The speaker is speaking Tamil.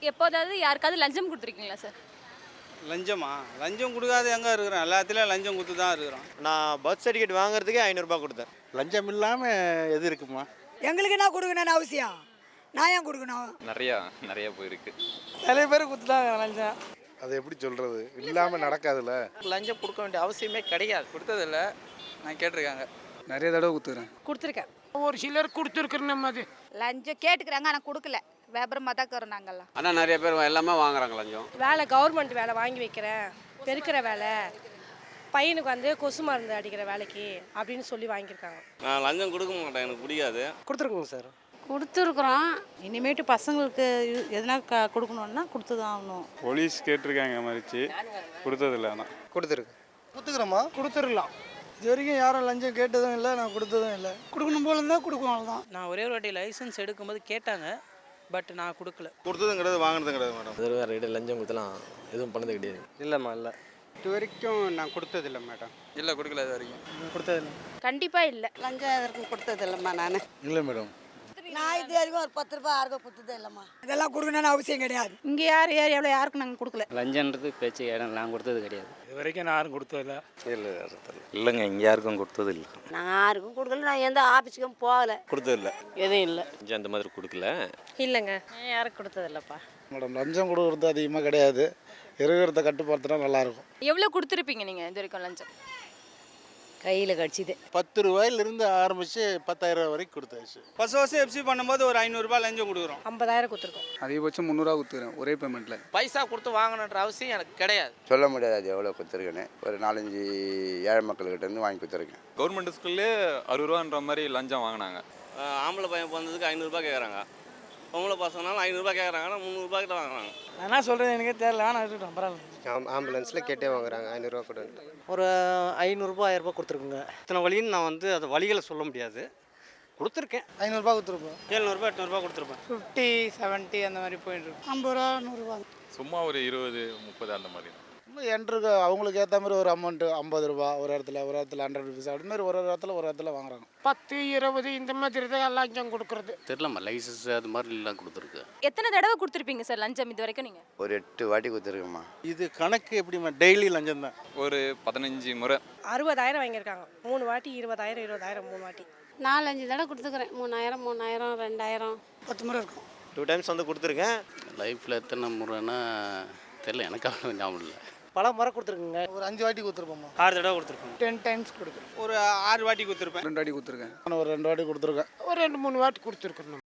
எப்போதாவது யாருக்காவது லஞ்சம் கொடுத்துருக்கீங்களா சார்? லஞ்சமா? லஞ்சம் கொடுக்காத எங்கே இருக்கிறோம்? எல்லாத்துலேயும் லஞ்சம் கொடுத்து தான் இருக்கிறோம். நான் பர்த் சர்டிஃபிகேட் வாங்குறதுக்கே ஐநூறுரூபா கொடுத்தேன். லஞ்சம் இல்லாமல் எது இருக்குமா? எங்களுக்கு என்ன கொடுக்கணும்னு அவசியம்? நான் ஏன் கொடுக்கணும்? நிறையா நிறைய போயிருக்கு. நிறைய பேர் கொடுத்துட்டாங்க லஞ்சம். அதை எப்படி சொல்கிறது இல்லாமல் நடக்காதுல்ல. லஞ்சம் கொடுக்க வேண்டிய அவசியமே கிடையாது. கொடுத்ததில்ல. நான் கேட்டிருக்காங்க. நிறைய தடவை கொடுத்துக்கிறேன். கொடுத்துருக்கேன். ஒரு சிலர் கொடுத்துருக்குற மாதிரி. லஞ்சம் கேட்டுக்கிறாங்க ஆனால் கொடுக்கல. வியாபாரமாக தான் இருக்கிறோம் நாங்கள்லாம் ஆனால் நிறைய பேர் எல்லாமே வாங்குறாங்க லஞ்சம். வேலை கவர்மெண்ட் வேலை வாங்கி வைக்கிறேன். பெருக்கிற வேலை. பையனுக்கு வந்து கொசு மருந்து அடிக்கிற வேலைக்கு அப்படின்னு சொல்லி வாங்கியிருக்காங்க. நான் லஞ்சம் கொடுக்க மாட்டேன் எனக்கு பிடிக்காது கொடுத்துருக்குங்க சார். கொடுத்துருக்குறோம். இனிமேட்டு பசங்களுக்கு எதனா க கொடுக்கணுன்னா கொடுத்து தான் ஆகணும். போலீஸ் கேட்டிருக்காங்க மறிச்சு கொடுத்ததில்ல ஆனால் கொடுத்துருக்கு. கொடுத்துக்கிறோமா? கொடுத்துடலாம். இது வரைக்கும் யாரும் லஞ்சம் கேட்டதும் இல்லை நான் கொடுத்ததும் இல்லை. கொடுக்கணும் போல இருந்தால் கொடுக்கும் அவ்வளோதான் நான் ஒரே ஒரு வாட்டி லைசன்ஸ் எடுக்கும்போது கேட்டாங்க. பட் நான் கொடுக்கல. கொடுத்ததும் கிடையாது வாங்கினதும் கிடையாது மேடம். அது வேறு கிட்ட லஞ்சம் கொடுத்தலாம் எதுவும் பண்ணது கிடையாது. இல்லைம்மா இல்லை. இது வரைக்கும் நான் கொடுத்ததில்ல மேடம். இல்லை கொடுக்கல இது வரைக்கும். கொடுத்ததில்லை. கண்டிப்பாக இல்லை. லஞ்சம் எதற்கும் கொடுத்தது இல்லைம்மா நான். இல்லை மேடம். நான் இது வரைக்கும் ஒரு பத்து ரூபாய் யாருக்கும் கொடுத்ததே இல்லைம்மா. இதெல்லாம் கொடுக்கணும்னு அவசியம் கிடையாது. இங்கே யார் யார் எவ்வளோ யாருக்கும் நாங்கள் கொடுக்கல. லஞ்சன்றது பேச்சு இடம் நான் கொடுத்தது கிடையாது. இது வரைக்கும் நான் யாரும் கொடுத்ததில்ல. இல்லை இல்லைங்க இங்கே யாருக்கும் கொடுத்தது இல்லை நாங்கள் யாருக்கும் கொடுக்கல நான் எந்த ஆஃபீஸுக்கும் போகல. கொடுத்ததில்ல. எதுவும் இல்லை. லஞ்சம் அந்த மாதிரி கொடுக்கல. இல்லைங்க. யாரும் கொடுத்ததில்லப்பா. மேடம் லஞ்சம் கொடுக்குறது அதிகமாக கிடையாது. இருக்கிறத கட்டுப்படுத்தினா நல்லாயிருக்கும் எவ்வளோ கொடுத்துருப்பீங்க நீங்கள் இது வரைக்கும் லஞ்சம்? கையில் கடிச்சிது. பத்து ரூபாயிலிருந்து ஆரம்பித்து பத்தாயிரம் ரூபாய் வரைக்கும் கொடுத்தாச்சு. ஃபர்ஸ்ட் வருஷம் எஃப்சி பண்ணும்போது ஒரு ஐநூறுரூபா லஞ்சம் கொடுக்குறோம். ஐம்பதாயிரம் கொடுத்துருக்கோம். அதிகபட்சம் முந்நூறுரூவா கொடுத்துக்கிறேன் ஒரே பேமெண்ட்டில் பைசா கொடுத்து வாங்கணுன்ற அவசியம் எனக்கு கிடையாது. சொல்ல முடியாது அது எவ்வளோ கொடுத்துருக்கேன்னு. ஒரு நாலஞ்சு ஏழை மக்கள்கிட்ட இருந்து வாங்கி கொடுத்துருக்கேன். கவர்மெண்ட் ஸ்கூல்லே அறுபது ரூபான்ற மாதிரி லஞ்சம் வாங்கினாங்க. ஆம்பளை பையன் பிறந்ததுக்கு ஐநூறுரூபா கேட்குறாங்க பொம்பளை பசங்கனாலும் ஐநூறுரூபா கேட்குறாங்க ஆனால் முந்நூறுபா கிட்ட வாங்குறாங்க. நான் என்ன சொல்கிறது எனக்கே தெரியல வேணாம் இருக்கட்டும் பரவாயில்ல. ஆம்புலன்ஸில் கேட்டே வாங்குறாங்க ஐநூறுரூவா கொடுன்ட்டு ஒரு ஐநூறுரூபா ஆயிரரூபா கொடுத்துருக்குங்க. இத்தனை வழின்னு நான் வந்து அது வழிகளை சொல்ல முடியாது. கொடுத்துருக்கேன். ஐநூறுரூபா கொடுத்துருப்பேன் ஏழ்நூறுபா எட்நூறுபா கொடுத்துருப்பேன். ஃபிஃப்டி செவன்ட்டி அந்த மாதிரி போயிட்டு இருக்கு ஐம்பது ரூபா நூறுரூவா சும்மா ஒரு இருபது முப்பது அந்த மாதிரி என்ட்ருக்கு அவங்களுக்கு ஏற்ற மாதிரி ஒரு அமௌண்ட்டு ஐம்பது ரூபா ஒரு இடத்துல ஒரு இடத்துல ஹண்ட்ரட் ருபீஸ் அப்படி மாதிரி ஒரு ஒரு இடத்துல ஒரு இடத்துல வாங்குறாங்க. பத்து இருபது இந்த மாதிரி தான் லஞ்சம் கொடுக்குறது. தெரியலம்மா லைசன்ஸ் அது மாதிரி எல்லாம் கொடுத்துருக்கு. எத்தனை தடவை கொடுத்துருப்பீங்க சார் லஞ்சம் இது வரைக்கும் நீங்கள் ஒரு எட்டு வாட்டி கொடுத்துருக்கேம்மா. இது கணக்கு எப்படிம்மா? டெய்லி லஞ்சம் தான். ஒரு பதினஞ்சு முறை. அறுபதாயிரம் வாங்கியிருக்காங்க. மூணு வாட்டி இருபதாயிரம் இருபதாயிரம் மூணு வாட்டி. நாலஞ்சு தடவை கொடுத்துக்கிறேன். மூணாயிரம் மூணாயிரம் ரெண்டாயிரம். பத்து முறை இருக்கும். டூ டைம்ஸ் வந்து கொடுத்துருக்கேன். லைஃப்பில் எத்தனை முறைன்னா தெரியல எனக்கு அவ்வளோ ஞாபகம் இல்லை. பல முறை கொடுத்துருக்குங்க. ஒரு அஞ்சு வாட்டி கொடுத்துருப்போமா ஆறு தடவை கொடுத்துருக்கோம். டென் டைம்ஸ் கொடுக்குறேன் ஒரு ஆறு வாட்டி கொடுத்துருப்பேன். ரெண்டு வாட்டி கொடுத்துருக்கேன். ஒரு ரெண்டு வாட்டி கொடுத்துருக்கேன். ஒரு ரெண்டு மூணு வாட்டி கொடுத்துருக்குறோம்